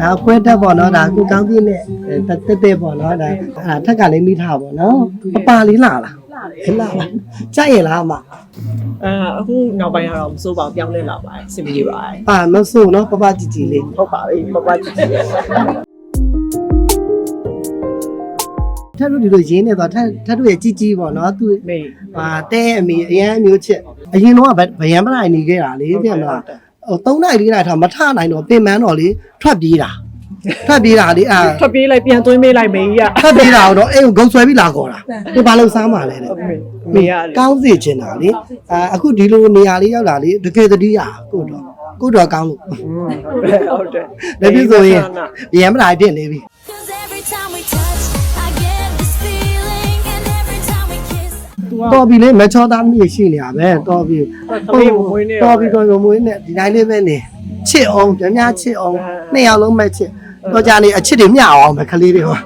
ဒါခွဲတက်ပေါ့နော်ဒါအခုကောင်းပြင်းနဲ့တက်တက်တက်ပေါ့နော်ဒါအာထက်ကလည်းမိထားပေါ့နော်ပပလေးလာလားခလာလားကြိုက်ရလားအမအဲအခုနောက်ပိုင်းကတော့မစိုးပါဘူးပြောင်းလဲလာပါတယ်စင်ပြေပါတယ်အာမဆိုးနော်ပပကြည့်ကြည့်လေးဟုတ်ပါပြီပပကြည့်ကြည့်ထက်တို့ဒီလိုရင်းနေတော့ထက်ထက်တို့ရဲ့ជីជីပေါ့နော်သူမေဟာတဲအမေအရန်အမျိုးချစ်အရင်တော့ဗဗယံပရိုင်နေခဲ့တာလေပြမလား ဟို၃နိုင်၄နိုင်ထားမထနိုင်တော့ပင်မန်းတော့လေထွက်ပြေးတာထွက်ပြေးတာလေအာထွက်ပြေးလိုက်ပြန်သွင်းပေးလိုက်မေကြီးကထွက်ပြေးတာတော့အဲ့ကိုဂုံဆွဲပြီးလာခေါ်တာဒီဘာလို့စားမှလဲတဲ့မေမေရတယ်ကောင်းစေချင်တာလေအာအခုဒီလိုနေရာလေးရောက်လာလေတကယ်တည်းရကိုတော့ကိုတော့ကောင်းလို့ဟုတ်တယ်လည်းပြဆိုရင်ဗယံပရိုင်ဖြစ်နေပြီ Cause every time we touch, တော်ပြီလေမချောသားမိရှိနေရပဲတော်ပြီသမီးမွေးနေတော်ပြီတော်ပြီမွေးနေဒီတိုင်းလေးပဲနေချစ်အောင်ကြများချစ်အောင်နှစ်ယောက်လုံးမဲ့ချစ်တော့ကြနေအချစ်တွေမျှအောင်ပဲခလေးတွေဟော